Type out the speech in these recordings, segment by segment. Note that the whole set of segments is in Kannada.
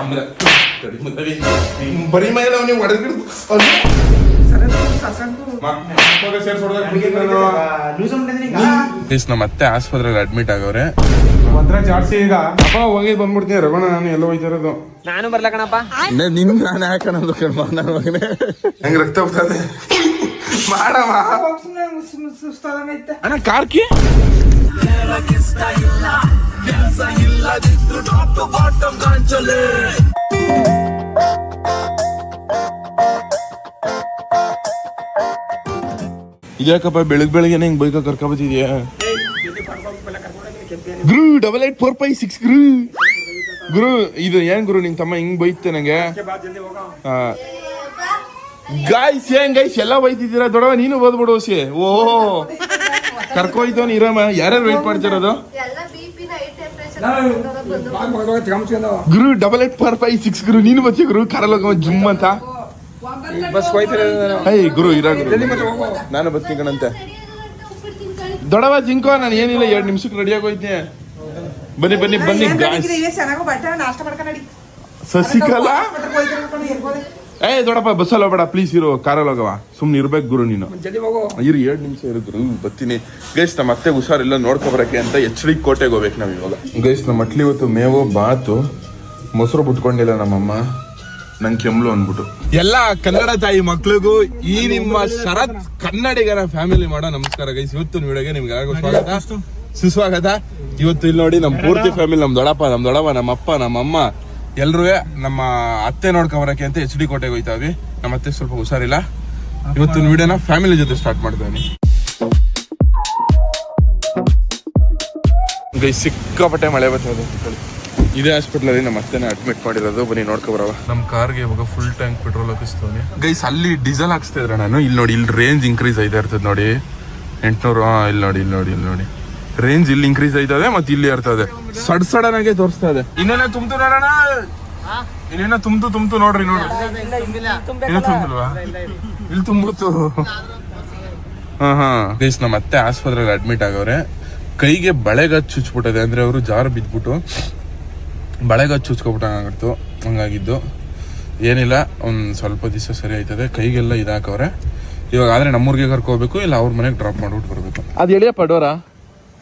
ಆಮೇಲೆ ತಡಿ. ಹಿಂಗ್ ಬರೀ ಮೇಲೆ ಅವನಿಗೆ ನಮ್ಮ ಅತ್ತೆ ಆಸ್ಪತ್ರೆಗೆ ಅಡ್ಮಿಟ್ ಆಗವ್ರೆ. ಹತ್ರ ಜಾಸ್ತಿ ಈಗ. ಅಪ್ಪ ಹೋಗಿ ಬಂದ್ಬಿಡ್ತೀನಿ. ರಘುಣ ನಾನು ಎಲ್ಲ ಹೋಗ್ತಿರೋದು ನಾನು ಬರ್ಲಕಣಪ್ಪ ನಿನ್ ನಾನು ಕಣ್ಮ ನನ್ನ ಮಗನೇ. ಹೆಂಗ್ ರಕ್ತ ಹೋಗ್ತದೆ ಮಾಡವ. ಅಣ್ಣ ಕಾರ್ಕಿ ಇದ್ಯಾಕಪ್ಪ ಬೆಳಗ್ ಬೆಳಗ್ಗೆ ಹಿಂಗ್ ಬೈಕ ಕರ್ಕೊಬತ್ತಿದ್ಯಾ ಗುರು double eight four five six ಗುರು. ಗುರು ಇದು ಏನ್ ಗುರು ನಿಂಗೆ ತಮ್ಮ ಹಿಂಗ್ ಬೈತೆ ನಂಗೆ? ಗಾಯ್ಸ್ ಏನ್ ಗೈಸ್ ಎಲ್ಲ ಬೈತಿದ್ದೀರಾ ದೊಡವ ನೀನು ಓದ್ಬಿಡು ಸಿ ಓ ಕರ್ಕೊಯ್ತವನ್ ಇರಮ್ಮ. ಯಾರ್ಯಾರು ವೆಯ್ಟ್ ಮಾಡ್ತಿರೋದು? ಗುರು double eight four five six ಗುರು ನೀನು ಬಚ್ಚಿ ಗುರು ಕರಲ್ ಜಿಮ್ ಅಂತ. ಏಯ್ ಗುರು ಇರ ಗುರು. ನಾನು ಬರ್ತೀನಿ ಕಣಂತೆ ದೊಡವ ಜಿಂಕೋ ನಾನು ಏನಿಲ್ಲ ಎರಡು ನಿಮಿಷಕ್ಕೆ ರೆಡಿಯಾಗಿ ಹೋಯ್ತೀನಿ. ಬನ್ನಿ ಬನ್ನಿ ಬನ್ನಿ ಸಸಿಕಲಾ? ಏ ದೊಡಪ್ಪ ಬಸ್ಸಲ್ಲಿ ಹೋಗ್ಬೇಡ ಪ್ಲೀಸ್ ಇರು ಕಾರಲ್ಲಿ ಹೋಗವ ಸುಮ್ನೆ ಇರ್ಬೇಕು ಗುರು ನೀನು. ಇರು ಎರಡು ನಿಮಿಷ ಇರು ಗುರು ಬರ್ತೀನಿ. ಗೈಸ್ ನಮ್ಮ ಅತ್ತೆ ಹುಷಾರಿಲ್ಲ ನೋಡ್ಕೊಬರಕ್ಕೆ ಅಂತ ಎಚ್ ಡಿ ಕೋಟೆಗೆ ಹೋಗ್ಬೇಕು ನಾವು ಇವಾಗ. ಗೈಸ್ ನಮ್ಮ ಮಟ್ಲಿ ಇವತ್ತು ಮೇವು ಬಾತು ಮೊಸರು ಬಿಟ್ಕೊಂಡಿಲ್ಲ ನಮ್ಮಮ್ಮ. ನಂಗೆ ಕೆಮ್ಲು ಅಂದ್ಬಿಟ್ಟು. ಎಲ್ಲ ಕನ್ನಡ ತಾಯಿ ಮಕ್ಳಿಗೂ ಈ ನಿಮ್ಮ ಶರತ್ ಕನ್ನಡಿಗರ ಫ್ಯಾಮಿಲಿ ಮಾಡೋ ನಮಸ್ಕಾರ. ಗೈಸ್ ಇವತ್ತು ವಿಡಿಯೋಗೆ ನಿಮ್ಗೆ ಯಾರಿಗೂ ಸ್ವಾಗತ? ಸುಸ್ವಾಗತ. ಇವತ್ತು ಇಲ್ಲಿ ನೋಡಿ ನಮ್ಮ ಪೂರ್ತಿ ಫ್ಯಾಮಿಲಿ ನಮ್ಮ ದೊಡ್ಡಪ್ಪ ನಮ್ಮ ದೊಡ್ಡವ ನಮ್ಮ ಅಪ್ಪ ನಮ್ಮ ಅಮ್ಮ ಎಲ್ರೂ ನಮ್ಮ ಅತ್ತೆ ನೋಡ್ಕೊಬರಕ್ಕೆ ಅಂತ ಎಚ್ ಡಿ ಕೋಟೆಗೆ ಹೋಯ್ತಾವಿ ನಮ್ಮ ಅತ್ತೆ ಸ್ವಲ್ಪ ಹುಷಾರಿಲ್ಲ. ಇವತ್ತಿನ ವಿಡಿಯೋನ ಫ್ಯಾಮಿಲಿ ಜೊತೆ ಸ್ಟಾರ್ಟ್ ಮಾಡ್ತಾನೆ ಗೈ ಸಿಕ್ಕಾಪಟ್ಟೆ ಮಳೆ ಬರ್ತದೆ ಇದೇ. ಹಾಸ್ಪಿಟ್ಲಲ್ಲಿ ನಮ್ಮ ಅತ್ತೆನ ಅಡ್ಮಿಟ್ ಮಾಡಿರೋದು. ಬನ್ನಿ ನೋಡ್ಕೊಬರವ ನಮ್ ನಮ್ಮ ಕಾರ್ಗೆ ಇವಾಗ ಫುಲ್ ಟ್ಯಾಂಕ್ ಪೆಟ್ರೋಲ್ ಹಾಕಿಸ್ತವನಿ ಗೈಸ್ ಅಲ್ಲಿ ಡೀಸೆಲ್ ಹಾಕ್ಸ್ತಾ ಇದ್ರೆ ನಾನು. ಇಲ್ಲಿ ನೋಡಿ ಇಲ್ಲಿ ರೇಂಜ್ ಇನ್ಕ್ರೀಸ್ ಆಯ್ತಾ ಇರ್ತದೆ ನೋಡಿ. ಎಂಟ್ನೂರು ಇಲ್ಲಿ ನೋಡಿ ಇಲ್ಲಿ ನೋಡಿ ಇಲ್ಲಿ ನೋಡಿ. ರೇಂಜ್ ಇಲ್ಲಿ ಇನ್ಕ್ರೀಸ್ ಆಯ್ತದೆ ಮತ್ತೆ ಇಲ್ಲಿ ಇರ್ತದೆ ಸಡ್ ಸಡನ್ ಆಗಿ ತೋರಿಸ್ತಾ ಇದೆ. ಇನ್ನೇನ ತುಂಬ್ತು ನೋಡೋಣ ಇನ್ನೇನ ತುಂಬ್ತು ತುಂಬ್ತು ನೋಡ್ರಿ ನೋಡ್ರಿ ಇನ್ನೂ ತುಂಬಿಲ್ವಾ? ಇಲ್ಲಿ ತುಂಬಿತ್ತು ಹಾ ಹಾ. ಮತ್ತೆ ನಮ್ಮ ಅತ್ತೆ ಆಸ್ಪತ್ರೆಗೆ ಅಡ್ಮಿಟ್ ಆಗವ್ರೆ. ಕೈಗೆ ಬಳೆಗಚ್ಚು ಚುಚ್ಬಿಟ್ಟದೆ. ಅಂದ್ರೆ ಅವರು ಜಾರು ಬಿದ್ಬಿಟ್ಟು ಬಳೆಗಚ್ಚು ಚುಚ್ಕೊಬಿಟ್ಟಂಗಾಗಿತ್ತು ಹಂಗಾಗಿದ್ದು. ಏನಿಲ್ಲ ಒಂದು ಸ್ವಲ್ಪ ದಿವಸ ಸರಿ ಆಯ್ತದೆ. ಕೈಗೆಲ್ಲ ಇದಾಕವ್ರೆ. ಇವಾಗ ಆದ್ರೆ ನಮ್ಮೂರಿಗೆ ಕರ್ಕೋಬೇಕು ಇಲ್ಲ ಅವ್ರ ಮನೆಗೆ ಡ್ರಾಪ್ ಮಾಡ್ಬಿಟ್ಟು ಬರ್ಬೇಕು. ಅದು ಎಳಿಯ ಡೋರ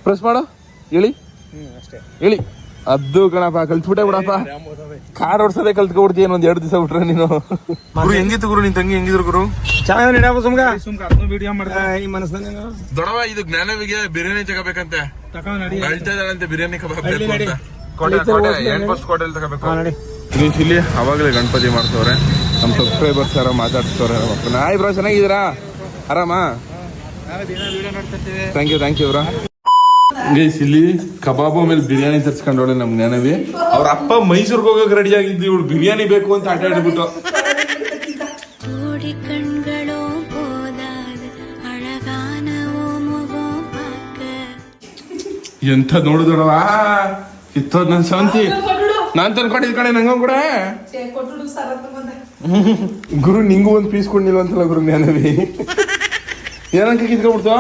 ಪ್ರೆಸ್ ಮಾಡು. ಹೇಳಿ ಹೇಳಿ ಅದು ಕಣಪ್ಪ ಕಲ್ತ್ಬಿಟ್ಟೆ ಬಿಡಪ್ಪ. ಕಾರ್ ಓಡ್ಸೋದೇ ಕಲ್ತ್ಕೊಬಿಡ್ತೀಯ ಒಂದ್ ಎರಡು ದಿವಸ ಬಿಟ್ರೆ ನೀನು. ಗುರು ಹೆಂಗಿತ್ತು ಗುರು ನಿನ್ ತಂಗಿ? ಹೆಂಗಿದ್ರು ಗುರು? ಚೆನ್ನಾಗಿ ಸುಮ್ಗ ವಿಡಿಯೋ ಮಾಡ್ದೆ ಈ ಮನಸ್ಸಿನ ದೊಡವ ಇದು ಜ್ಞಾನವಿಗೆ ಬಿರಿಯಾನಿ ತಗೋಬೇಕಂತೆ. ಹೇಳ್ತಾ ಇದ್ದಾಳಂತೆ ಬಿರಿಯಾನಿ ಕಬಾಬ್ ಇಲ್ಲಿ ಅವಾಗಲೇ ಗಣಪತಿ ಮಾಡ್ತವ್ರೆ. ನಮ್ಮ ಸಬ್ಸ್ಕ್ರೈಬರ್ಸ್ ಯಾರೋ ಮಾತಾಡ್ತವ್ರೆ ಹಾಯ್ ಬ್ರೋ ಚೆನ್ನಾಗಿದ್ದೀರಾ? ಆರಾಮಾ? Thank you thank you bro. Guys ಇಲ್ಲಿ ಕಬಾಬ್ ಮೇಲೆ ಬಿರಿಯಾನಿ ತರ್ಸ್ಕೊಂಡವಳೆ ನಮ್ ನೆನವಿ. ಅವ್ರ ಅಪ್ಪ ಮೈಸೂರ್ಗೆ ಹೋಗಕ್ ರೆಡಿ ಆಗಿದ್ದು ಇವಳು ಬಿರಿಯಾನಿ ಬೇಕು ಅಂತ ಆಟ ಆಡ್ಬಿಟ್ಟು. ಎಂತ ನೋಡಿದಳವ ಇತ್ತು ನನ್ ಸಂತಿ ನಾನ್ ತಂದ್ಕೊಂಡಿದ್ ಕಡೆ ನಂಗ ಕೂಡ. ಗುರು ನಿಂಗೂ ಒಂದ್ ಪೀಸ್ ಕೊಡ್ಲಿಲ್ಲ ಅಂತಲ್ಲ ಗುರು ಜ್ಞಾನವಿ ಏನಂತ ಕಿತ್ಕೊಂಡ್ಬಿಡ್ತು?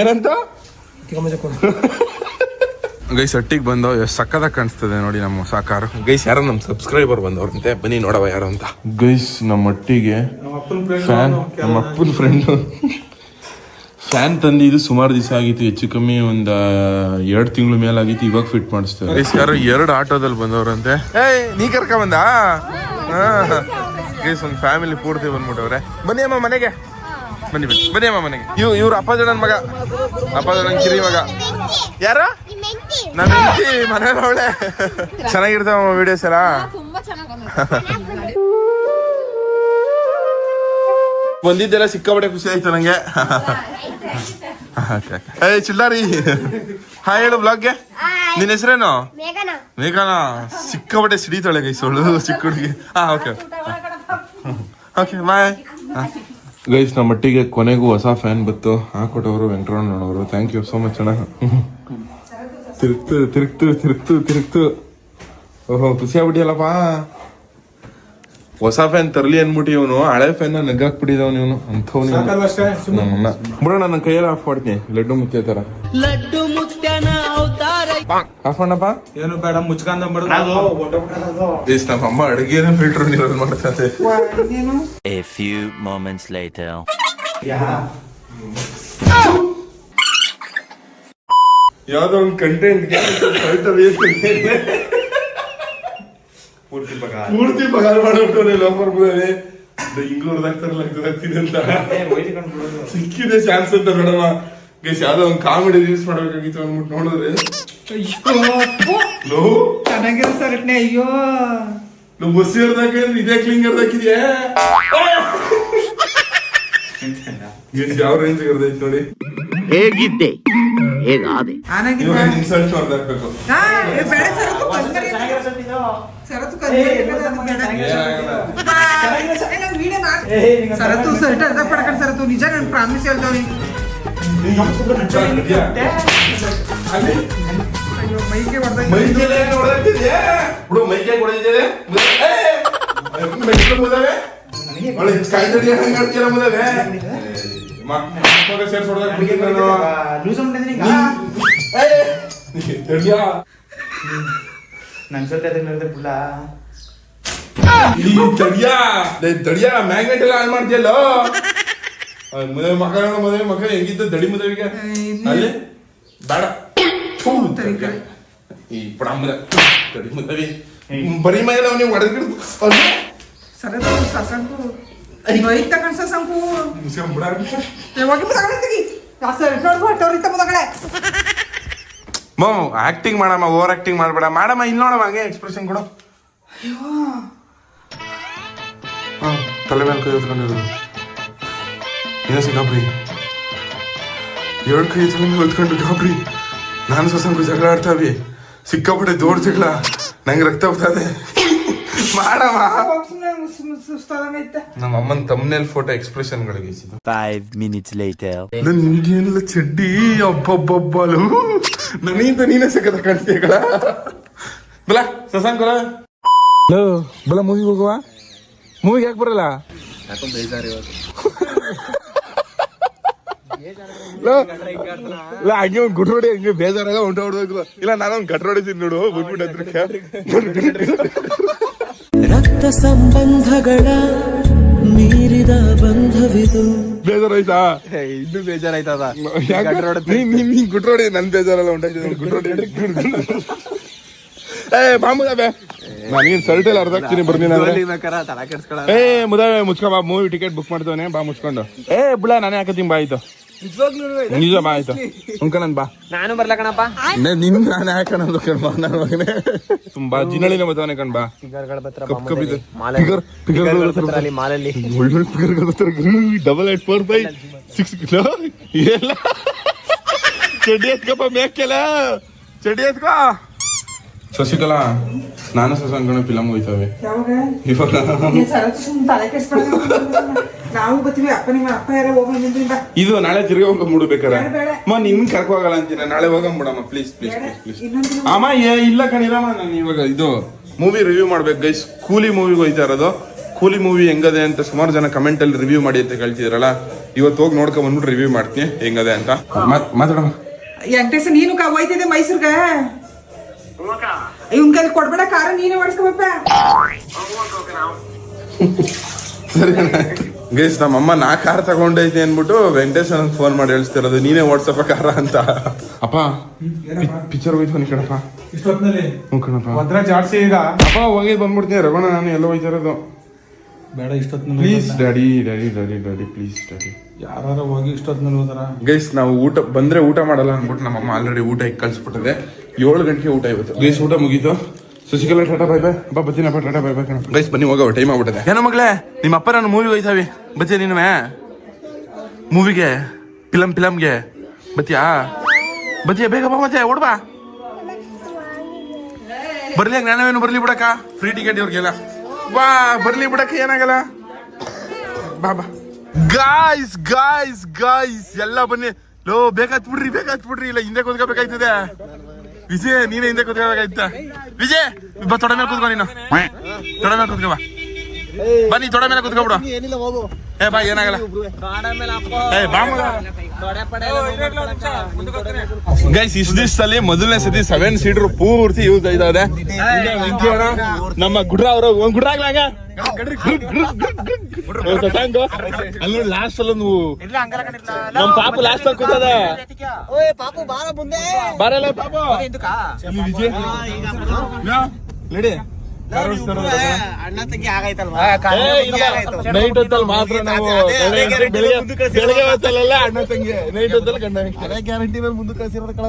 ಏನಂತ? ಗೈಸ್ ಹಟ್ಟಿಗೆ ಬಂದವ್ ಎಷ್ಟು ಸಕ್ಕದಾಗ ಕಾಣಿಸ್ತದೆ ನೋಡಿ ನಮ್ಮ ಸಾಕಾರ. ಗೈಸ್ ಯಾರೋ ನಮ್ಮ ಸಬ್ಸ್ಕ್ರೈಬರ್ ಬಂದವ್ರಂತೆ ಬನ್ನಿ ನೋಡವ ಯಾರು ಅಂತ. ಗೈಸ್ ನಮ್ಮ ಹಟ್ಟಿಗೆ ಫ್ಯಾನ್ ನಮ್ಮ ಅಪ್ಪನ ಫ್ರೆಂಡ್ ಫ್ಯಾನ್ ತಂದಿದ್ದು ಸುಮಾರು ದಿವಸ ಆಗಿತ್ತು ಹೆಚ್ಚು ಕಮ್ಮಿ ಒಂದ್ ಎರಡು ತಿಂಗಳು ಮೇಲಾಗಿತ್ತು ಇವಾಗ ಫಿಟ್ ಮಾಡಿಸ್ತಾರೆ. ಗೈಸ್ ಯಾರೋ ಎರಡು ಆಟೋದಲ್ಲಿ ಬಂದವ್ರಂತೆ. ಏಯ್ ನೀ ಕರ್ಕ ಬಂದ? ಗೈಸ್ ಒಂದು ಫ್ಯಾಮಿಲಿ ಪೂರ್ತಿ ಬಂದ್ಬಿಟ್ಟವ್ರೆ. ಬನ್ನಿ ಅಮ್ಮ ಮನೆಗೆ. ಬನ್ನಿ ಬನ್ನಿ. ಬನ್ನಿ ಅಮ್ಮ ಮನೆಗೆ. ಇವ್ ಇವ್ರ ಅಪ್ಪ ಜಡನ್ ಮಗ. ಅಪ್ಪ ಜಡನ್ ಕಿರಿ ಮಗ. ಯಾರ? ನನ್ನ ಹೆಂಡತಿ ಮನೇಲಿ ಅವಳೆ. ಚೆನ್ನಾಗಿರ್ತಾವ ವಿಡಿಯೋಸ್ ಎಲ್ಲ. ಬಂದಿದ್ದೆಲ್ಲ ಸಿಕ್ಕಾಪಟ್ಟೆ ಖುಷಿ ಆಯ್ತು ನಂಗೆ. ಏ ಚಿಲ್ಲಾರಿ. ಹಾಯ್ ಹೇಳು ಬ್ಲಾಗ್ಗೆ ನಿನ್ನ ಹೆಸರೇನು? ಮೇಘನ. ಸಿಕ್ಕಾಪಟ್ಟೆ ಸಿಡಿತಾಳೆ ಗೈಸ್ ಅವಳು ಚಿಕ್ಕ ಹುಡುಗಿ. ಹಾ ಓಕೆ ಓಕೆ ಬಾಯ್ ಗೈಸ್ ನಮ್ಮ ಮಟ್ಟಿಗೆ ಕೊನೆಗೂ ಹೊಸ ಫ್ಯಾನ್ ಬತ್ತು ಹಾಕೊಟ್ಟವರು ವೆಂಕಟರಮಣವರು ಥ್ಯಾಂಕ್ ಯು ಸೋ ಮಚ್ ಅಣ್ಣ. ತಿರುಗ್ತು ತಿರುಗ್ತು ತಿರುಗ್ತು ತಿರುಗ್ತು. ಓಹೋ ಖುಷಿ ಆಗ್ಬಿಟ್ಟಿಯಲ್ಲಪ್ಪ. ಹೊಸ ಫ್ಯಾನ್ ತರಲಿ ಅನ್ಬಿಟ್ಟು ಇವನು. ಹಳೆ ಫ್ಯಾನ್ ನಗ್ಗಾಕ್ಬಿಟ್ಟಿದವನು ಇವನು. ಅಂಥವ್ನು ಬಿಡೋಣ ನನ್ನ ಕೈಯಲ್ಲಿ ಆಫ್ ಮಾಡ್ತೀನಿ ಲಡ್ಡು ಮುತ್ತೆ ತರ. ಆಫ್ ಮಾಡಪ್ಪ ಏನು ಬೇಡ ಮುಚ್ಕೊಂಡ ಗೈಸ್ ನಮ್ಮ ಅಮ್ಮ ಅಡುಗೆನ ಫಿಲ್ಟರ್ ನೀರಲ್ಲಿ ಮಾಡ್ತಾರೆ ಎ ಫ್ಯೂ ಮೊಮೆಂಟ್ಸ್ ಲೇಟರ್ ಯಾವ್ದೋ ಒಂದು ಕಂಟೆಂಟ್ ಪೂರ್ತಿ ಬಗ ಪೂರ್ತಿ ಪಗಾರ ಮಾಡ್ಬಿಟ್ಟು ಲೋಫರ್ ಆಗ್ತದೆ ಅಂತ ಸಿಕ್ಕಿದೆ ಚಾನ್ಸ್ ಅಂತ ನೋಡಮ್ಮ. ಗೈಸ್ ಯಾವ್ದೋ ಒಂದು ಕಾಮಿಡಿ ರೀಲ್ಸ್ ಮಾಡ್ಬೇಕಾಗಿತ್ತು ಅಂದ್ಬಿಟ್ಟು ನೋಡಿದ್ರೆ. ಲೋ. ಚೆನ್ನಾಗಿರೋ ಸರ್ ಅಯ್ಯೋ. ಲೋ ಬಸ್ ಇರ್ದಾಕ ಇದೇ ಕ್ಲಿಂಗ್ ಇರ್ದಾಕಿದ್ಯಾ ಗೈಸ್ ಯಾವ ರೇಂಜ್ ಇರ್ದೈತೆ ನೋಡಿ. ಹೇಗಿದ್ದೆ? ಹೇಗಾದೆ? ಇವಾಗ ಇನ್ಸಲ್ಟ್ ಮಾಡ್ದಾಕ್ಬೇಕು ಹಾ ಸರ್ ಪಡ್ಕೊಂಡು ಸರತು. ನಿಜ ನನ್ ಪ್ರಾಮಿಸ್ ಹೇಳ್ತಾವ್ರಿ ಅಲ್ಲಿ ಅಯ್ಯೋ ಮೈಗೆ ಹೊಡೆದ ಮೈಕೆಲ್ಲ ಏನು ಹೊಡೆದಾಕ್ತಿದ್ಯಾ ಬಿಡು ಮೈಕೆ ಹೊಡೆದಿದ್ದೇನೆ ಮೆಟ್ಲು ಮುದವೆ ಒಳ್ಳೆ ಕಾಯಿ ತಡಿ ಹಂಗ ಆಡ್ತೀರ ಮುದವೆ ಮಗ ಸೇರ್ಸ್ ಹೊಡೆದಾಕ್ಬಿಡ್ತೀನಿ ನಾನು ತಡಿಯಾ ನನ್ ಜೊತೆ ಅದನ್ನ ಹೇಳಿದ್ರೆ ಪುಲ್ಲ ಈ ತಡಿಯಾ ಲೇ, ತಡಿಯಾ ಮ್ಯಾಗ್ನೆಟ್ ಎಲ್ಲ ಆನ್ ಮಾಡ್ತೀಯಲ್ಲೋ ಆ, ಮದುವೆ ಮಕ್ಕಳ ಮದುವೆ ಮಗ ಹೆಂಗಿದ್ದ ದಡಿ ಮದುವೆಗೆ? ಅಲ್ಲಿ? ಬೇಡ. ಈ ಪಡಂಬರ ದಡಿ ಮದುವೆ. ಬರೀ ಮೈಲ ಅವನಿಗೆ ಹೊಡೆದ್ಬಿಡ್ತು ಸರತ್ತು ಸಸಂಕು ಐತ ಕಣ್ಸ ಸಸಂಕು ಮುಸ್ಕೊಂಬಿಡ ಯಾವಾಗ ತಗೊಂಡಿದ್ದೀವಿ ಮೋ ಆಕ್ಟಿಂಗ್ ಮಾಡಮ್ಮ ಓವರ್ ಆಕ್ಟಿಂಗ್ ಮಾಡಬೇಡ. ಮಾಡಮ್ಮ ಇಲ್ಲಿ ನೋಡಮ್ಮ ಹಂಗೆ ಎಕ್ಸ್ಪ್ರೆಷನ್ ಕೊಡು. ತಲೆ ಮೇಲೆ ಕೈ ಹೊತ್ಕೊಂಡಿದ್ರು ಏನೋ ಗಾಬ್ರಿ ಎರಡು ಕೈ ಎತ್ಕೊಂಡು ಹೊತ್ಕೊಂಡು ಗಾಬ್ರಿ ನಾನು ಸೊಸಂಗು ಜಗಳ ಆಡ್ತಾವಿ ಸಿಕ್ಕಾಪಟ್ಟೆ ದೊಡ್ಡ ಜಗಳ. ನಂಗೆ ರಕ್ತ ಬರ್ತದೆ. ಮಾಡಮ್ಮ. ಸುಸ್ತಾದಂಗೈತೆ ನಮ್ಮ ಅಮ್ಮನ ತಮ್ಮನೇಲ್ ಫೋಟೋ ಎಕ್ಸ್ಪ್ರೆಷನ್ಗಳಿಗೆ ಫೈವ್ minutes later. ನಿನ್ಗೇನಿಲ್ಲ ಚಡ್ಡಿ ಅಬ್ಬಬ್ಬಬ್ಬಲು ನನಗಿಂತ ನೀನೇ ಸಕತ್ತ ಕಾಣಿಸ್ತೀಯಗಳ ಬಲ ಹಲೋ ಬಲ ಮೂವಿ ಹೋಗುವ? ಮೂವಿಗೆ ಯಾಕೆ ಬರಲ್ಲ? ಲೋ, ಲೋ, ಹಂಗೆ ಒಂದು ಗುಡ್ರೋಡಿ ಹಂಗೆ ಬೇಜಾರಾಗ ಹೊಂಟ ಹೊಡ್ಬೇಕು ಇಲ್ಲ ನಾನು ಒಂದು ಗಟ್ರ ಹೊಡಿತೀನಿ ನೋಡು ಬಿಟ್ಬಿಟ್ಟು ಹತ್ರಕ್ಕೆ. ರಕ್ತ ಸಂಬಂಧಗಳ ಮೀರಿದ ಬಂಧವಿದು. ಬೇಜಾರಾಯ್ತಾ? ಇನ್ನು ಬೇಜಾರಾಯ್ತದ. ನೀನ್ ಗುಟ್ರೋಡಿ ನನ್ ಬೇಜಾರಲ್ಲ ಉಂಟಾಯ್ತು ಗುಟ್ರೋಡಿ ಏ ಮಾಮೂಲ ನನಗೇನ್ ಸರ್ಟ್ ಎಲ್ಲ ಅರ್ಧ ಹಾಕ್ತೀನಿ ಬರ್ತೀನಿ ಬೇಕಾರ ಏ ಮುದ ಮುಚ್ಕೊ ಬಾ ಮೂವಿ ಟಿಕೆಟ್ ಬುಕ್ ಮಾಡ್ತವನೆ ಬಾ ಮುಚ್ಕೊಂಡು. ಏ ಬುಳ ನಾನೇ ಹಾಕತ್ತೀನಿ ಬಾ ಆಯ್ತು ನಿಜ ಬಾ ಆಯ್ತು. ಉಂಕನನ್ ಬಾ. ನಾನು ಬರ್ಲ ಕಣಪ್ಪ? ನಿನ್ ನಾನು ಹಾಕೋಣ ಕಣ ಬಾ ನನ್ನ ಮಗನೇ. ತುಂಬಾ ಜಿನಳಿನ ಮತವನೆ ಕಣ್ ಬಾ. ಫಿಗರ್ಗಳ ಬತ್ರ ಕಪ್ ಕಪ್ ಇದೆ ಫಿಗರ್ ಫಿಗರ್ ಅಲ್ಲಿ ಮಾಲಲ್ಲಿ. ಒಳ್ಳೆ figure double eight four five six kilo ಎಲ್ಲ ಚಡ್ಡಿ ಎತ್ಕಪ್ಪ ಮೇಕೆಲ್ಲ ಚಡಿ ಎತ್ಕೋ. ಶಶಿಕಲಾ ನಾನು ಶಶಾಂಕಣ ಫಿಲಮ್ ಹೋಯ್ತವೆ. ಯಾವಾಗ? ಇವಾಗ ನಾವು ಬರ್ತೀವಿ ಅಪ್ಪ ನಿಮ್ಮ ಅಪ್ಪ ಯಾರೋ ಇದು ನಾಳೆ ತಿರ್ಗಿ ಹೋಗ ಮುಡ್ಬೇಕಾರೆ. ಅಮ್ಮ ನಿನ್ ಕರ್ಕೊ ಹೋಗಲ್ಲ ಅಂತೀನಿ ನಾಳೆ ಹೋಗಂಬಿಡಮ್ಮ ಪ್ಲೀಸ್ ಪ್ಲೀಸ್ ಪ್ಲೀಸ್ ಪ್ಲೀಸ್ ಅಮ್ಮ ಏ ಇಲ್ಲ ಕಣಿರಮ್ಮ ನಾನು ಇವಾಗ ಇದು ಮೂವಿ ರಿವ್ಯೂ ಮಾಡ್ಬೇಕು ಗೈಸ್ ಕೂಲಿ ಮೂವಿಗೆ ಹೋಯ್ತಾ ಇರೋದು. ಕೂಲಿ ಮೂವಿ ಹೆಂಗದೆ ಅಂತ ಸುಮಾರು ಜನ ಕಮೆಂಟ್ ಅಲ್ಲಿ ರಿವ್ಯೂ ಮಾಡಿ ಅಂತ ಕೇಳ್ತಿದ್ರಲ್ಲ ಇವತ್ತು ಹೋಗಿ ನೋಡ್ಕೊಂಡ್ ಬಂದ್ಬಿಟ್ಟು ರಿವ್ಯೂ ಮಾಡ್ತೀನಿ. ಹೆಂಗದೆ ಅಂತ. ಮಾತ್- ಮಾತಾಡಮ್ಮ. ವೆಂಕಟೇಶ ನೀನು ಕ ಹೋಯ್ತಿದ್ದೆ ಮೈಸೂರ್ಗೆ? ಇವನ್ ಕೈಲಿ ಕೊಡ್ಬೇಡ ಕಾರ ನೀನೇ ಓಡಿಸ್ಕೊಬಪ್ಪ ಸರಿ ಗೈಸ್ ನಮ್ಮಮ್ಮ ನಾ ಕಾರ್ ತಗೊಂಡೈತಿ ಅನ್ಬಿಟ್ಟು ವೆಂಕಟೇಶ್ ಫೋನ್ ಮಾಡಿ ಹೇಳ್ತಿರೋದು ನೀನೇ ಓಡ್ಸಪ್ಪ ಕಾರ ಅಂತ. ಅಪ್ಪ ಪಿಕ್ಚರ್ ಹೋಯ್ತು ಕಣಪ್ಪ. ಇಷ್ಟೊತ್ತಿನಲ್ಲಿ ಹ್ಞೂ ಕಣಪ್ಪ. ಭದ್ರ ಜಾಡ್ಸಿ ಈಗ. ಅಪ್ಪ ಹೋಗಿ ಬಂದ್ಬಿಡ್ತೀನಿ ರಘುಣ ನಾನು ಎಲ್ಲ ಹೋಯ್ತಾ ಇರೋದು ಬೇಡ ಇಷ್ಟೊತ್ತಿನಲ್ಲಿ please daddy daddy daddy daddy please daddy ಯಾರು ಹೋಗಿ ಇಷ್ಟೊತ್ತಿನಲ್ಲಿ ಹೋದಾರ? ಗೈಸ್ ನಾವು ಊಟ ಬಂದ್ರೆ ಊಟ ಮಾಡಲ್ಲ ಅಂದ್ಬಿಟ್ಟು ನಮ್ಮಮ್ಮ ಆಲ್ರೆಡಿ ಊಟ ಇಕ್ ಕಳ್ಸ್ಬಿಟ್ಟಿದೆ. ಏಳು ಗಂಟೆಗೆ ಊಟ ಇವತ್ತು. ಗೈಸ್ ಊಟ ಮುಗೀತು. ಶಶಿಕಲಾ ಟಾಟಾ ಬೈ ಬೈ ಅಪ್ಪ ಬತ್ತೀನಪ್ಪ ಟಾಟಾ ಬೈ ಬೈ ಕಣ. ಗೈಸ್ ಬನ್ನಿ ಹೋಗೋ ಟೈಮ್ ಆಗ್ಬಿಟ್ಟಿದೆ. ಏನೋ ಮಗಳೇ ನಿಮ್ಮ ಅಪ್ಪ ನಾನು ಮೂವಿಗೆ ಹೋಯ್ತಾವಿ. ಬತ್ತೀಯ ನೀನು ಮೂವಿಗೆ ಫಿಲಮ್ ಫಿಲಮ್ಗೆ ಬತ್ತಿಯಾ? ಬತ್ತೀಯ ಬೇಗ ಬಾ ಮತ್ತೆ ಓಡ್ಬಾ ಬರ್ಲಿ ಜ್ಞಾನವೇನು ಬರ್ಲಿ ಬಿಡಕ್ಕ? ಫ್ರೀ ಟಿಕೆಟ್ ಇವ್ರಿಗೆಲ್ಲ. ಬಾ ಬರ್ಲಿ ಬಿಡಕ್ಕ ಏನಾಗಲ್ಲ. ಬಾ ಬಾ. ಗಾಯ್ಸ್ ಗಾಯ್ಸ್ ಗಾಯ್ಸ್ ಎಲ್ಲ ಬನ್ನಿ. ಲೋ ಬೇಕಾತ್ ಬಿಡ್ರಿ ಬೇಕಾತ್ ಬಿಡ್ರಿ ಇಲ್ಲ ಹಿಂದೆ ಕೂತ್ಕೋಬೇಕಾಯ್ತದೆ. ವಿಜಯ್ ನೀನೇ ಹಿಂದೆ ಕುತ್ಕೋಬೇಕಾಯ್ತ ವಿಜಯ್ ಬಾ ತೊಡೆ ಮೇಲೆ ಕೂತ್ಕೋ ನೀನು. ತೊಡೆ ಮೇಲೆ ಕೂತ್ಕೋ ಬಾ. ಬನ್ನಿ ತೊಡೆ ಮೇಲೆ ಕುತ್ಕೊಬಿಡು ಏನಿಲ್ಲ ಹೋಗು ಏ ಬಾಯ್ ಏನಾಗಲ್ಲ ಏ ಬಾ ಮಗ ಗೈಸ್ ಇಷ್ಟ ದಿವಸದಲ್ಲಿ ಮೊದಲನೇ ಸತಿ ಸೆವೆನ್ ಸೀಟರ್ ಪೂರ್ತಿ ಯೂಸ್ ಆಯ್ತದೆ ನಮ್ಮ ಗುಡ್ರ ಅವರು ಒಂದ್ ಗುಡ್ರ ಆಗ್ಲಾಗ ಅಲ್ಲಿ ಲಾಸ್ಟ್ ಅಲ್ಲ ನೀವು ನಮ್ ಪಾಪು ಲಾಸ್ಟ್ ಅಲ್ಲಿ ಕೂತದ ಓಯ್ ಪಾಪು ಬಾರ ಮುಂದೆ ಬರಲ್ಲ ಪಾಪ ನಡಿ ನೈಟ್ ಹೊತ್ತಲ್ಲಿ ಮಾತ್ರ ನಾವು ಬೆಳಗ್ಗೆ ಹೊತ್ತಲ್ಲ ಅಣ್ಣ ತಂಗಿ ನೈಟ್ ಹೊತ್ತಲ್ಲಿ ಗಂಡ. ಅದೇ ಗ್ಯಾರಂಟಿ ಮೇಲೆ ಮುಂದಕ್ಕೆ ಕಳ್ಸಿರೋದು ಕಳ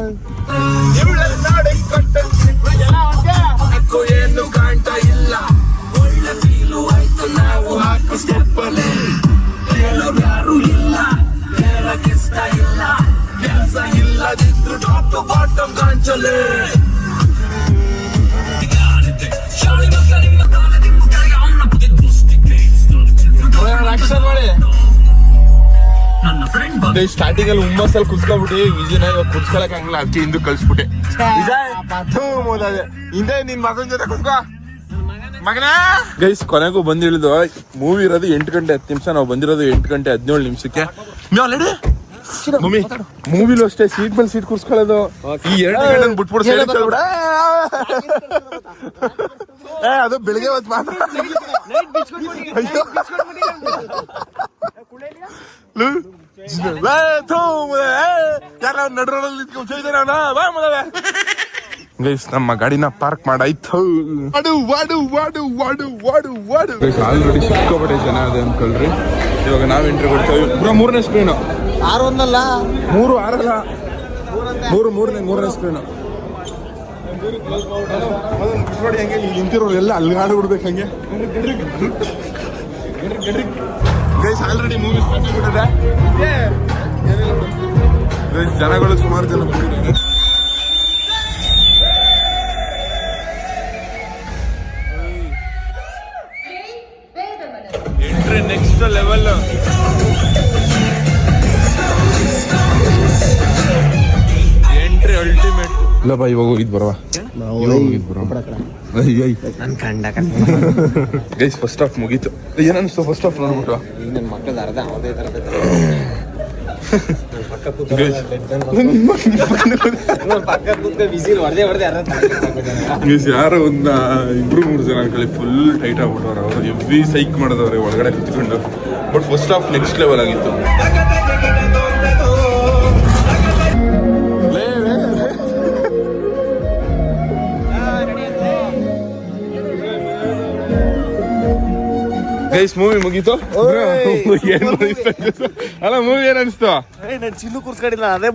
ಸ್ಟಾರ್ಟಿಂಗ್ ಅಲ್ಲಿ ಹುಮ್ಮಸ್ಸಲ್ಲಿ ಕುಸ್ಕೊಬಿಟ್ಟು ವಿಜಯನ ಇವಾಗ ಕುಡ್ಸ್ಕೊಳಕ್ ಆಗಲ್ಲ ಅದಕ್ಕೆ ಹಿಂದೆ ಕಳ್ಸ್ಬಿಟ್ಟೆ. ಹಿಂದೆ ನಿನ್ ಮಗನ ಜೊತೆ ಕುಸ್ಕೋ ಮಗನ? ಗೈಸ್ ಕೊನೆಗೂ ಬಂದ್ ಇಳಿದು ಮೂವಿ ಇರೋದು ಎಂಟು ಗಂಟೆ ಹತ್ತು ನಿಮಿಷ ನಾವು ಬಂದಿರೋದು ಎಂಟು ಗಂಟೆ ಹದಿನೇಳು ನಿಮಿಷಕ್ಕೆ. ಆಲ್ರೆಡಿ ಮಮ್ಮಿ ಮೂವಿಲು ಅಷ್ಟೇ ಸೀಟ್ ಮೇಲೆ ಸೀಟ್ ಕೂರ್ಸ್ಕೊಳ್ಳೋದು. ಈ ಎರಡು ಗಂಟೆ ಬಿಟ್ಬಿಡು ಏ ಅದು ಬೆಳಿಗ್ಗೆ ಹೊತ್ತು ಮಾತ್ರ. ಅಯ್ಯೋ. ಗೈಸ್ ನಮ್ಮ ಗಾಡಿನ ಪಾರ್ಕ್ ಮಾಡಾಯ್ತು. ವಾಡು ವಾಡು ವಾಡು ವಾಡು ವಾಡು ವಾಡು. ಆಲ್ರೆಡಿ ಸಿಕ್ಕೋಬಟ್ಟೆ ಜನ ಅದೇ ಅನ್ಕೊಳ್ರಿ. ಇವಾಗ ನಾವ್ ಎಂಟ್ರಿ ಕೊಡ್ತೇವೆ. ಬ್ರೋ ಮೂರನೇ ಸ್ಕ್ರೀನು ಆರು ಒಂದಲ್ಲ ಮೂರು ಆರಲ್ಲ. ಮೂರು ಮೂರನೇ ಮೂರನೇ ಸ್ಕ್ರೀನು ನೋಡಿ ಹಂಗೆ ಇಲ್ಲಿ ನಿಂತಿರೋರು ಎಲ್ಲ ಅಲ್ಗಾಡು ಬಿಡ್ಬೇಕು ಹಂಗೆ ಗೈಸ್ ಆಲ್ರೆಡಿ ಮೂವೀಸ್ Guys, ಜನಗಳು ಸುಮಾರು ಜನ ಬಂದಿದ್ದಾರೆ. ಅಲ್ಟಿಮೇಟ್ ಇಲ್ಲ ಬಾ ಇವಾಗ ಹೋಗಿದ್ ಬರವಾ. ಹೋಗಿದ್ ಬರವಾ ಗೈಸ್ ಫಸ್ಟ್ ಆಫ್ ಮುಗೀತು. ಏನ್ ಅನಿಸ್ತು ಫಸ್ಟ್ ಆಫ್ ನೋಡ್ಬಿಟ್ಟು ನನ್ನ ಮಕ್ಕಳ ಅರ್ಧ ಕೆಡ್ಸ್ಕೊಂಡ್ಬಿಟ್ಟಾನೆ. ಗೈಸ್ ಯಾರೋ ಒಂದ ಇಬ್ರು ಮೂರು ಜನ ಅನ್ಕೊಳ್ಳಿ ಫುಲ್ ಟೈಟ್ ಆಗ್ಬಿಟ್ಟವ್ರ. ಅವ್ರು ಎವ್ರಿ ಸೈಕ್ ಮಾಡಿದವ್ರೆ ಒಳಗಡೆ ಕುತ್ಕೊಂಡು. But first half next level ಆಗಿತ್ತು. ಗೈಸ್ ಮೂವಿ ಮುಗೀತು? ಏನ್? ಅಲ್ಲ ಮೂವಿ ಏನ್ ಅನಿಸ್ತು ನಾನ್ ಚಿನ್ನು ಕೂರ್ಸ್ಕೊಂಡಿಲ್ಲ ಅದೇ.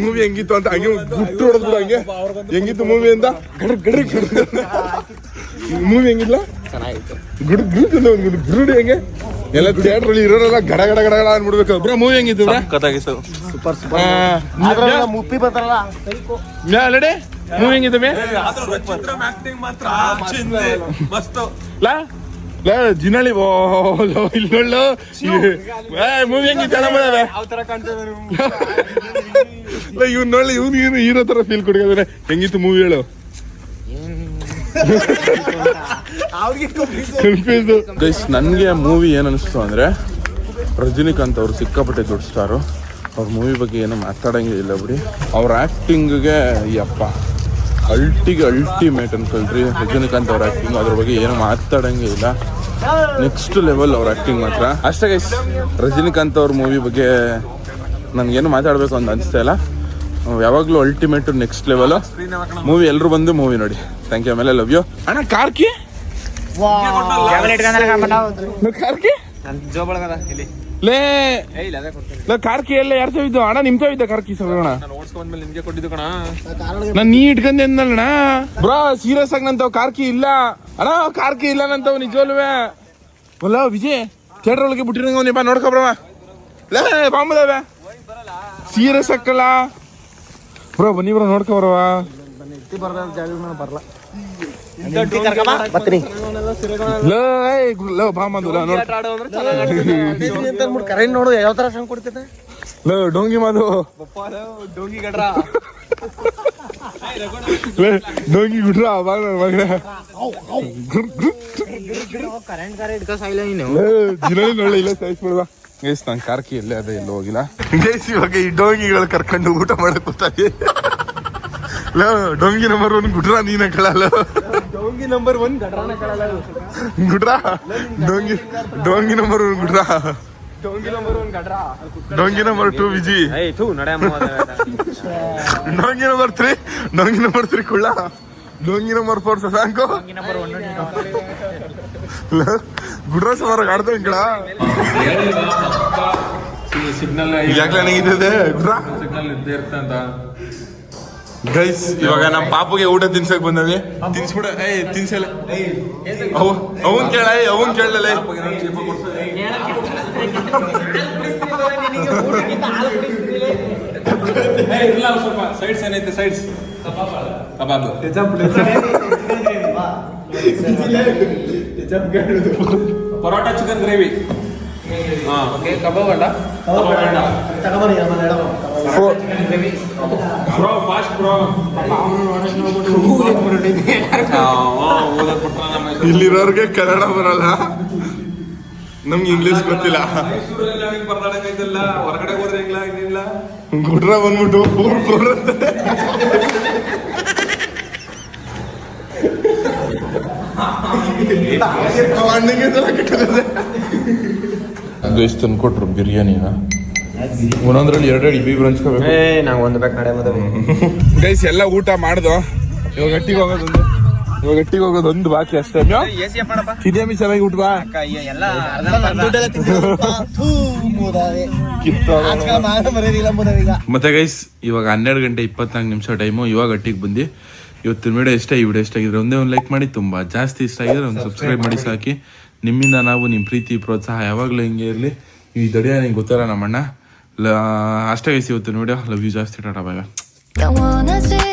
ಮೂವಿ ಹೆಂಗಿತ್ತು ಅಂತ ಹಂಗೆ ಗುಟ್ಟು ಹೊಡೆದ್ರು ಹಂಗೆ. ಹೆಂಗಿತ್ತು ಮೂವಿ ಅಂತ? ಗಡ್ರ ಗಡ ಮೂವಿ ಹೆಂಗಿಲ್ಲ ಗುಡ್ ಗುಡ್ ಅಂತ ಒಂದು ಗುಡ್ ಗುರುಡಿ ಹೆಂಗೆ. ಎಲ್ಲ ಥಿಯೇಟರ್ ಅಲ್ಲಿ ಇರೋರೆಲ್ಲ ಗಡ ಗಡ ಗಡ ಗಡ ಅನ್ಬಿಡ್ಬೇಕು ಬ್ರೋ ಮೂವಿ ಹೆಂಗಿತ್ತು ಬ್ರೋ? Super super. ಅದ್ರಲ್ಲ ಮುಪ್ಪಿ ಮ್ಯಾಲಡೆ ಮೂವಿ ಹೆಂಗಿತ್ತು ಮೇ ಲಾ? ಲಾ ಜಿನಳಿ ಓ ಇಲ್ಲೊಳ್ಳು ಇಲ್ಲಿ ನೋಡ್ಲು ಮೂವಿ ಹೆಂಗಿತ್ತು ಮಾಡವೆ ಇವ್ನು ನೋಡಿ ಇವ್ನು ಏನು ಹೀರೋ ತರ ಫೀಲ್ ಕೊಡ್ತಿದಾರೆ ಹೆಂಗಿತ್ತು ಮೂವಿ ಹೇಳು? ಗೈಸ್ ನನಗೆ ಮೂವಿ ಏನು ಅನಿಸ್ತು ಅಂದರೆ ರಜನಿಕಾಂತ್ ಅವರು ಸಿಕ್ಕಾಪಟ್ಟೆ ದೊಡ್ಡ ಸ್ಟಾರು ಅವ್ರ ಮೂವಿ ಬಗ್ಗೆ ಏನೋ ಮಾತಾಡಂಗಿಲ್ಲ ಬಿಡಿ. ಅವ್ರ ಆ್ಯಕ್ಟಿಂಗ್ಗೆ ಯಪ್ಪ. ಅಲ್ಟಿಗೆ ಅಲ್ಟಿಮೇಟ್ ಅನ್ಕೊಳ್ರಿ ರಜನಿಕಾಂತ್ ಅವ್ರ ಆ್ಯಕ್ಟಿಂಗ್ ಅದ್ರ ಬಗ್ಗೆ ಏನು ಮಾತಾಡಂಗೆ ಇಲ್ಲ. ನೆಕ್ಸ್ಟ್ ಲೆವೆಲ್ ಅವ್ರ ಆ್ಯಕ್ಟಿಂಗ್ ಮಾತ್ರ. ಅಷ್ಟೇ ಗೈಸ್ ರಜನಿಕಾಂತ್ ಅವ್ರ ಮೂವಿ ಬಗ್ಗೆ ನನಗೇನು ಮಾತಾಡಬೇಕು ಅಂತ ಅನಿಸ್ತಾ ಇಲ್ಲ. ಯಾವಾಗಲೂ ಅಲ್ಟಿಮೇಟ್ ನೆಕ್ಸ್ಟ್ ಲೆವೆಲ್ ಮೂವಿ ಎಲ್ಲರೂ ಬಂದು ಮೂವಿ ನೋಡಿ. ಥ್ಯಾಂಕ್ ಯು ಆಮೇಲೆ ಲವ್ ಯು ಅಣ್ಣ ಕಾರ್ಕಿ ಕಾರ್ಕಿ ಜೋಬಳಗದ ಇಲ್ಲಿ. ಲೇ! ಲೇ ಕಾರ್ಕಿ ಎಲ್ಲ ಯಾರು ತವಿದ್ದು ಅಣ್ಣ ನಿಮ್ ತವಿದ್ದ ಕಾರ್ಕಿ ಕೊಟ್ಟಿದ್ದು ಕಣ. ನಾನ್ ನೀ ಇಟ್ಕೊಂಡೆ ಅಂದಲ್ಲಣ್ಣ ಬ್ರೋ ಸೀರಿಯಸ್ ಆಗಿ ನಂತವ್ ಕಾರ್ಕಿ ಇಲ್ಲ. ಅಣ್ಣ ಕಾರ್ಕಿ ಇಲ್ಲ ನಂತವ್ ನಿಜವಲ್ವೇ ಅಲ್ಲ ವಿಜಯ್ ಥಿಯೇಟರ್ ಒಳಗೆ ಬಿಟ್ಟಿರಂಗ ಬಾ ನೋಡ್ಕೊ ಬ್ರವ ಲೇ ಬಾಂಬದವೆ. ಸೀರಿಯಸ್ ಹಾಕಲ್ಲ ಬ್ರೋ ಬನ್ನಿ ಬ್ರೋ ನೋಡ್ಕೊ ಬರವ ಬರ್ತೀನಿ ಲೇ ಏಯ್, ಲೇ ಬಾಂಬಂದು ಲೇ ನೋಡ್. ಕರೆಂಟ್ ನೋಡು ಯಾವ ತರ ಸಂಗ್ ಕೊಡ್ತೈತೆ ಲೋ ಡೋಂಗಿ ಮಾದು ಡೋಂಗಿ ಗಡ್ರ. ಲೇ, ಡೋಂಗಿ ಗುಡ್ರ ನನ್ನ ಮಗನೇ ದಿನ ಒಳ್ಳೆ ಇಲ್ಲ ಸಾಯಿಸ್ಬಿಡುವ ಗೈಸ್ ನಾನು ಕಾರ್ಕಿ ಎಲ್ಲೇ ಅದೇ ಎಲ್ಲೂ ಹೋಗಿಲ್ಲ. ಗೈಸ್ ಇವಾಗ ಈ ಡೋಂಗಿಗಳು ಕರ್ಕೊಂಡು ಊಟ ಮಾಡಕ್ ಕೂತಾಗಿ. ಲೋ ಡೋಂಗಿ ನಂಬರ್ ಒನ್ ಗುಡ್ರ ನೀನ ಕಳಲ್ಲ. ಡೋಂಗಿ ನಂಬರ್ ಒನ್ ಗಡ್ರಾನ ಗುಡ್ರ? ಡೋಂಗಿ ಡೋಂಗಿ ನಂಬರ್ ಒನ್ ಗುಡ್ರ? ಡೋಂಗಿ ನಂಬರ್ ಒನ್ ಗಡ್ರಾ. ಡೋಂಗಿ ನಂಬರ್ ಟೂ ವಿಜಿ. ಡೋಂಗಿ ನಂಬರ್ ತ್ರೀ ಡೋಂಗಿ ನಂಬರ್ ತ್ರೀ ಕುಳ್ಳ? ಡೋಂಗಿ ನಂಬರ್ ಫೋರ್ ಸಸಾಂಕು ಗುಡ್ರ ಸುಮಾರು ಆಡ್ತಾ ಕಡ. ಸಿಗ್ನಲ್ ಯಾಕೆ ನನಗಿದೆ ಗುಡ್ರ? ಸಿಗ್ನಲ್ ಇದ್ದೇ ಇರ್ತಂತ. ಗೈಸ್ ಇವಾಗ ನಮ್ಮ ಪಾಪುಗೆ ಊಟ ತಿನ್ಸಕ್ ಬಂದವಿ ತಿನ್ಸ್ಬಿಡ. ಏಯ್ ತಿನ್ಸಲ್ಲ. ಅವು ಅವನ್ ಕೇಳ ಏಯ್ ಅವನ್ ಕೇಳಲ್ಲ ಇಲ್ಲ ಸ್ವಲ್ಪ ಸೈಡ್ಸ್ ಏನೈತೆ sides kebab. Parotta chicken gravy ಹಾ. ಓಕೆ ಕಬಾಬ್ ಅಲ್ಲ. ಬ್ರೋ ಫಾಸ್ಟ್ ಬ್ರೋ ಇಲ್ಲಿರೋರ್ಗೆ ಕನ್ನಡ ಬರಲ್ಲ. ನಮ್ಗೆ ಇಂಗ್ಲಿಷ್ ಗೊತ್ತಿಲ್ಲ. ಹೊರಗಡೆ ಹೋದ್ರೆ ಇಲ್ಲ ಗುಡ್ರ ಬಂದ್ಬಿಟ್ಟು ಊರ್ ಗೈಸ್ ತಂದ್ಕೊಟ್ರು? ಬಿರಿಯಾನಿನ? ಒಂದೊಂದ್ರಲ್ಲಿ ಎರಡೆರಡು ಇಬ್ಬಿಬ್ರು ಹಂಚ್ಕೋಬೇಕು. ಏ ನಾವು ಒಂದು ಬೇಕು ನಡೆ ಮದುವೆ. ಗೈಸ್ ಎಲ್ಲ ಊಟ ಮಾಡ್ದು. ಇವಾಗ ಗಟ್ಟಿಗೆ ಹೋಗೋದೊಂದು ಇವಾಗ ಗಟ್ಟಿಗೆ ಹೋಗೋದೊಂದು ಬಾಕಿ ಅಷ್ಟೇ. ಕಿದ್ಯಾಮಿ ಚೆನ್ನಾಗಿ ಊಟ ಬಾ ಎಲ್ಲ ಮತ್ತೆ ಗೈಸ್ ಇವಾಗ ಹನ್ನೆರಡು ಗಂಟೆ ಇಪ್ಪತ್ನಾಲ್ಕು ನಿಮಿಷ ಟೈಮು. ಇವಾಗ ಗಟ್ಟಿಗೆ ಬಂದು. ಇವತ್ತಿನ ವಿಡಿಯೋ ಇಷ್ಟ ಈ ವಿಡಿಯೋ ಇಷ್ಟ ಆಗಿದ್ರೆ ಒಂದೇ ಒಂದು ಲೈಕ್ ಮಾಡಿ. ತುಂಬಾ ಜಾಸ್ತಿ ಇಷ್ಟ ಆಗಿದ್ರೆ ಒಂದು ಸಬ್ಸ್ಕ್ರೈಬ್ ಮಾಡಿ ಸಾಕಿ. ನಿಮ್ಮಿಂದ ನಾವು ನಿಮ್ಮ ಪ್ರೀತಿ ಪ್ರೋತ್ಸಾಹ ಯಾವಾಗಲೂ ಹಿಂಗೆ ಇರಲಿ. ಈ ದಡಿಯ ನಿಂಗೆ ಗೊತ್ತಲ್ಲ ನಮ್ಮಣ್ಣ. ಅಷ್ಟೇ ಇಸಿ ಇವತ್ತಿನ ವಿಡಿಯೋ ಲವ್ ಯು ಜಾಸ್ತಿ ಟಾಟಾ ಬಾಯ್